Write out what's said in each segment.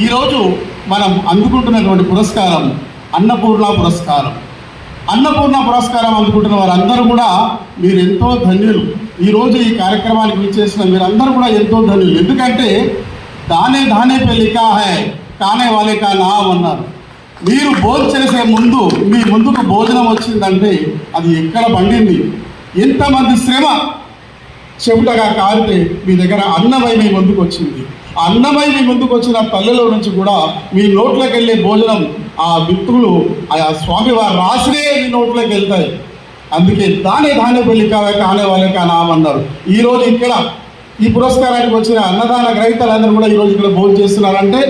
ఈరోజు మనం అందుకుంటున్నటువంటి పురస్కారం అన్నపూర్ణ పురస్కారం. అన్నపూర్ణ పురస్కారం అందుకుంటున్న వారందరూ కూడా మీరు ఎంతో ధన్యులు. ఈరోజు ఈ కార్యక్రమానికి విచ్చేసిన మీరందరూ కూడా ఎంతో ధన్యులు. ఎందుకంటే దానే దానే పే లిఖా హై కానే వాళ్ళే కా అన్నారు. మీరు భోజనం చేసే ముందు మీ ముందుకు భోజనం వచ్చిందంటే అది ఎక్కడ పండింది? ఎంతమంది శ్రమ? చెబుటగా కారితే మీ దగ్గర అన్నమై మీ ముందుకు వచ్చింది. ఆ మీ ముందుకు వచ్చిన తల్లిలో నుంచి కూడా మీ నోట్లోకి వెళ్ళే భోజనం ఆ విత్తులు ఆ స్వామి వారు రాసినే మీ నోట్లోకి వెళ్తాయి అందుకే దానే దానే పెళ్ళి కావే కానే వాళ్ళే కానామన్నారు ఈరోజు ఇక్కడ ఈ పురస్కారానికి వచ్చిన అన్నదాన గ్రహీతలందరూ కూడా ఈరోజు ఇక్కడ భోజనం చేస్తున్నారంటే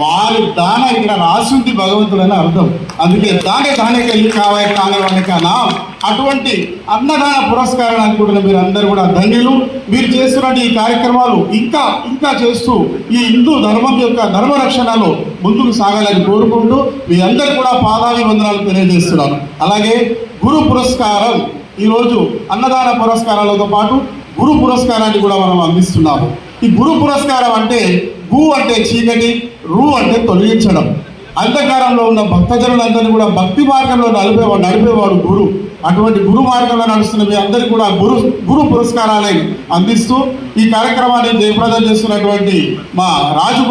వారి దాన ఇక్కడ రాసింది భగవంతుడని అర్థం. అందుకే దానే దానికి వెళ్ళి కావే కానే వాళ్ళే కానా అటువంటి అన్నదాన పురస్కారాన్ని అనుకుంటున్న మీరు అందరూ కూడా ధన్యులు. మీరు చేస్తున్న ఈ కార్యక్రమాలు ఇంకా ఇంకా చేస్తూ ఈ హిందూ ధర్మం యొక్క ధర్మ రక్షణలో ముందుకు సాగాలని కోరుకుంటూ మీ అందరు కూడా పాదాభివందనాలు తెలియజేస్తున్నాను. అలాగే గురు పురస్కారం ఈరోజు అన్నదాన పురస్కారాలతో పాటు గురు పురస్కారాన్ని కూడా మనం అందిస్తున్నాము. ఈ గురు పురస్కారం అంటే గు అంటే చీకటి రు అంటే తొలగించడం. అంధకారంలో ఉన్న భక్తజనులందరినీ కూడా భక్తి మార్గంలో నడిపేవాడు నడిపేవాడు గురు. అటువంటి గురు మార్గంలో నడుస్తున్న మీ అందరికీ కూడా గురు గురు పురస్కారాలని అందిస్తూ ఈ కార్యక్రమాన్ని జయప్రదం చేస్తున్నటువంటి మా రాజు